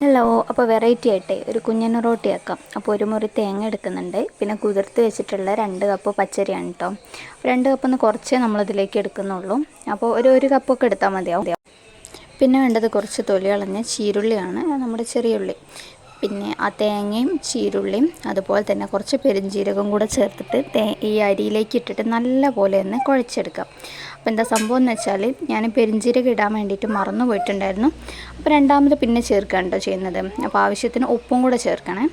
Hello അപ്പോൾ variety ആയിട്ടേ. ഒരു കുഞ്ഞന റോട്ടി ആക്കാം. അപ്പോൾ ഒരു മുറി തേങ്ങ എടുക്കുന്നുണ്ട്. പിന്നെ കുതിർത്ത് വെച്ചിട്ടുള്ള രണ്ട് കപ്പ് പച്ചരിയാണ് കേട്ടോ രണ്ട് കപ്പ് ഒന്ന് കുറച്ചേ നമ്മളിതിലേക്ക് എടുക്കുന്നുള്ളൂ. അപ്പോൾ ഒരു ഒരു കപ്പൊക്കെ എടുത്താൽ മതിയാവും. പിന്നെ വേണ്ടത് കുറച്ച് തൊലി കളഞ്ഞ ചീരുള്ളിയാണ്. നമ്മുടെ ചെറിയ ഉള്ളി. പിന്നെ ആ തേങ്ങയും ചീരുള്ളിയും അതുപോലെ തന്നെ കുറച്ച് പെരുംജീരകം കൂടെ ചേർത്തിട്ട് ഈ അരിയിലേക്ക് ഇട്ടിട്ട് നല്ല പോലെ ഒന്ന് കുഴച്ചെടുക്കാം. അപ്പോൾ എന്താ സംഭവം എന്ന് വെച്ചാൽ ഞാൻ പെരുംജീരകം ഇടാൻ വേണ്ടിയിട്ട് മറന്നു പോയിട്ടുണ്ടായിരുന്നു. അപ്പോൾ രണ്ടാമത് പിന്നെ ചേർക്കുകയാണ് കേട്ടോ ചെയ്യുന്നത്. അപ്പോൾ ആവശ്യത്തിന് ഉപ്പും കൂടെ ചേർക്കണേ.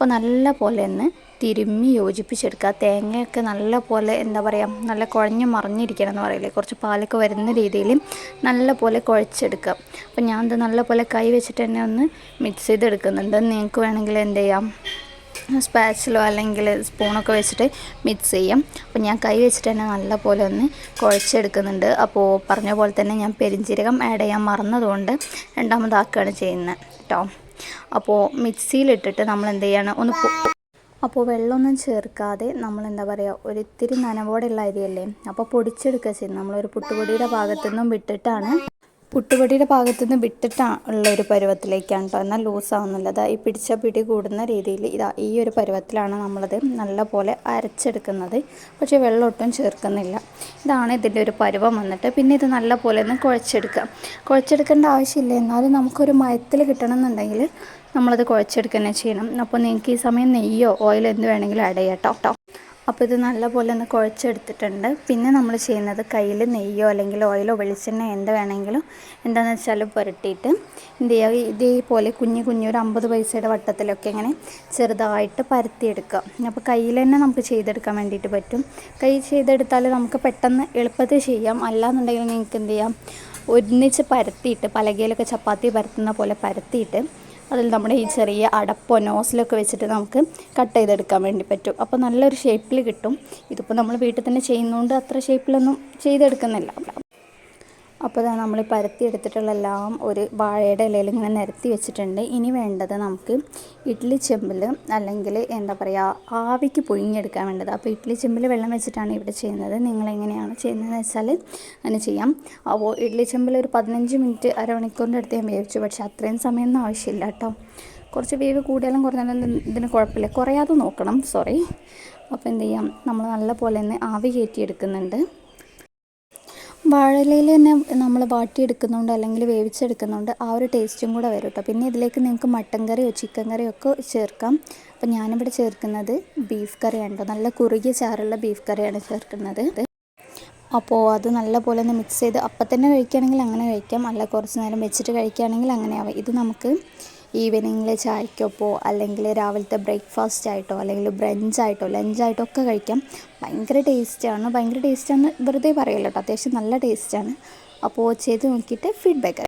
അപ്പോൾ നല്ല പോലെ ഒന്ന് തിരുമ്മി യോജിപ്പിച്ചെടുക്കുക. തേങ്ങയൊക്കെ നല്ല പോലെ എന്താ പറയുക നല്ല കുഴഞ്ഞ് മറിഞ്ഞിരിക്കണം എന്ന് പറയില്ലേ? കുറച്ച് പാലൊക്കെ വരുന്ന രീതിയിൽ നല്ല പോലെ കുഴച്ചെടുക്കുക. അപ്പോൾ ഞാൻ ഇത് നല്ല പോലെ കൈ വെച്ചിട്ട് തന്നെ ഒന്ന് മിക്സ് ചെയ്തെടുക്കുന്നുണ്ട്. നിങ്ങൾക്ക് വേണമെങ്കിൽ എന്ത് ചെയ്യാം? സ്പാച്ചിലോ അല്ലെങ്കിൽ സ്പൂണൊക്കെ വെച്ചിട്ട് മിക്സ് ചെയ്യാം. അപ്പോൾ ഞാൻ കൈ വെച്ചിട്ട് തന്നെ നല്ല പോലെ ഒന്ന് കുഴച്ചെടുക്കുന്നുണ്ട്. അപ്പോൾ പറഞ്ഞ പോലെ തന്നെ ഞാൻ പെരിഞ്ചീരകം ആഡ് ചെയ്യാൻ മറന്നതുകൊണ്ട് രണ്ടാമതാക്കുകയാണ് ചെയ്യുന്നത് കേട്ടോ അപ്പോൾ മിക്സിയിലിട്ടിട്ട് നമ്മൾ എന്ത് ചെയ്യണം ഒന്ന് അപ്പോൾ വെള്ളമൊന്നും ചേർക്കാതെ നമ്മൾ എന്താ പറയുക ഒരിത്തിരി നനവോടെയുള്ള അരിയല്ലേ? അപ്പോൾ പൊടിച്ചെടുക്കുക ചെയ്യുന്നത്. നമ്മളൊരു പുട്ടുപൊടിയുടെ ഭാഗത്തു നിന്നും വിട്ടിട്ടാണ് പുട്ടുപൊടിയുടെ ഭാഗത്തു നിന്ന് വിട്ടിട്ടാണ് ഉള്ള ഒരു പരുവത്തിലേക്കാണ് കേട്ടോ എന്നാൽ ലൂസാവുന്നില്ല അതാ ഈ പിടിച്ച പിടി കൂടുന്ന രീതിയിൽ ഇതാ ഈ ഒരു പരുവത്തിലാണ് നമ്മളത് നല്ല പോലെ അരച്ചെടുക്കുന്നത്. പക്ഷേ വെള്ളം ഒട്ടും ചേർക്കുന്നില്ല. ഇതാണ് ഇതിന്റെ ഒരു പരുവം വന്നിട്ട്. പിന്നെ ഇത് നല്ല പോലെ ഒന്ന് കുഴച്ചെടുക്കുക. കുഴച്ചെടുക്കേണ്ട ആവശ്യമില്ല. എന്നാലും നമുക്കൊരു മയത്തിൽ കിട്ടണമെന്നുണ്ടെങ്കിൽ നമ്മളത് കുഴച്ചെടുക്കുക തന്നെ ചെയ്യണം. അപ്പോൾ നിങ്ങൾക്ക് ഈ സമയം നെയ്യോ ഓയിലോ എന്ത് വേണമെങ്കിലും ആഡ് ചെയ്യാം കേട്ടോ അപ്പോൾ ഇത് നല്ലപോലെ ഒന്ന് കുഴച്ചെടുത്തിട്ടുണ്ട്. പിന്നെ നമ്മൾ ചെയ്യുന്നത് കയ്യിൽ നെയ്യോ അല്ലെങ്കിൽ ഓയിലോ വെളിച്ചെണ്ണ എന്ത് വേണമെങ്കിലും എന്താണെന്ന് വെച്ചാൽ പുരട്ടിയിട്ട് എന്ത് ചെയ്യുക? ഇതേപോലെ കുഞ്ഞു കുഞ്ഞു ഒരു അമ്പത് പൈസയുടെ വട്ടത്തിലൊക്കെ ഇങ്ങനെ ചെറുതായിട്ട് പരത്തിയെടുക്കുക. അപ്പോൾ കയ്യിൽ തന്നെ നമുക്ക് ചെയ്തെടുക്കാൻ വേണ്ടിയിട്ട് പറ്റും. കൈ ചെയ്തെടുത്താൽ നമുക്ക് പെട്ടെന്ന് എളുപ്പത്തിൽ ചെയ്യാം. അല്ലാന്നുണ്ടെങ്കിൽ നിങ്ങൾക്ക് എന്ത് ചെയ്യാം? ഒന്നിച്ച് പരത്തിയിട്ട് പലകയിലൊക്കെ ചപ്പാത്തി പരത്തുന്ന പോലെ പരത്തിയിട്ട് അതിൽ നമ്മുടെ ഈ ചെറിയ അടപ്പോ നോസിലൊക്കെ വെച്ചിട്ട് നമുക്ക് കട്ട് ചെയ്തെടുക്കാൻ വേണ്ടി പറ്റും. അപ്പോൾ നല്ലൊരു ഷേപ്പിൽ കിട്ടും. ഇതിപ്പോൾ നമ്മൾ വീട്ടിൽ തന്നെ ചെയ്യുന്നതുകൊണ്ട് അത്ര ഷേപ്പിലൊന്നും ചെയ്തെടുക്കുന്നില്ല. അപ്പോൾ ഇതാ നമ്മൾ പരത്തി എടുത്തിട്ടുള്ള എല്ലാം ഒരു വാഴയുടെ ഇലയിൽ ഇങ്ങനെ നിരത്തി വെച്ചിട്ടുണ്ട്. ഇനി വേണ്ടത് നമുക്ക് ഇഡ്ഡലി ചെമ്പിൽ അല്ലെങ്കിൽ എന്താ പറയുക ആവിക്ക് പുഴുങ്ങിയെടുക്കാൻ വേണ്ടത്. അപ്പോൾ ഇഡ്ഡലി ചെമ്പിൽ വെള്ളം വെച്ചിട്ടാണ് ഇവിടെ ചെയ്യുന്നത്. നിങ്ങൾ എങ്ങനെയാണ് ചെയ്യുന്നതെന്ന് വെച്ചാൽ അങ്ങനെ ചെയ്യാം. അപ്പോൾ ഇഡ്ഡലി ചെമ്പിൽ ഒരു പതിനഞ്ച് മിനിറ്റ് അരമണിക്കൂറിന്റെ അടുത്ത് ഞാൻ വേവിച്ചു. പക്ഷേ അത്രയും സമയമൊന്നും ആവശ്യമില്ല കേട്ടോ. കുറച്ച് വേവ് കൂടിയാലും കുറഞ്ഞാലും ഇതിന് കുഴപ്പമില്ല. കുറയാതെ നോക്കണം. സോറി. അപ്പോൾ എന്ത് ചെയ്യാം? നമ്മൾ നല്ല പോലെ തന്നെ ആവി കയറ്റി എടുക്കുന്നുണ്ട് വാഴയിലയിൽ തന്നെ നമ്മൾ വാട്ടിയെടുക്കുന്നുണ്ട് അല്ലെങ്കിൽ വേവിച്ചെടുക്കുന്നുണ്ട് ആ ഒരു ടേസ്റ്റും കൂടെ വരും കേട്ടോ പിന്നെ ഇതിലേക്ക് നിങ്ങൾക്ക് മട്ടൻ കറിയോ ചിക്കൻ കറിയോ ഒക്കെ ചേർക്കാം. അപ്പം ഞാനിവിടെ ചേർക്കുന്നത് ബീഫ് കറിയാണ് കേട്ടോ നല്ല കുറുകിയ ചാറുള്ള ബീഫ് കറിയാണ് ചേർക്കുന്നത്. അപ്പോൾ അത് നല്ലപോലെ ഒന്ന് മിക്സ് ചെയ്ത് അപ്പം തന്നെ കഴിക്കുകയാണെങ്കിൽ അങ്ങനെ കഴിക്കാം. അല്ല കുറച്ച് നേരം വെച്ചിട്ട് കഴിക്കുകയാണെങ്കിൽ അങ്ങനെ ആവാം. ഇത് നമുക്ക് ഈവനിങ്ങിൽ ചായക്കൊപ്പോ അല്ലെങ്കിൽ രാവിലത്തെ ബ്രേക്ക്ഫാസ്റ്റ് ആയിട്ടോ അല്ലെങ്കിൽ ബ്രഞ്ചായിട്ടോ ലഞ്ചായിട്ടോ ഒക്കെ കഴിക്കാം. ഭയങ്കര ടേസ്റ്റാണ്. ഭയങ്കര ടേസ്റ്റാണ് വെറുതെ പറയല്ലോ കേട്ടോ അത്യാവശ്യം നല്ല ടേസ്റ്റാണ്. അപ്പോൾ ചെയ്ത് നോക്കിയിട്ട് ഫീഡ്ബാക്ക്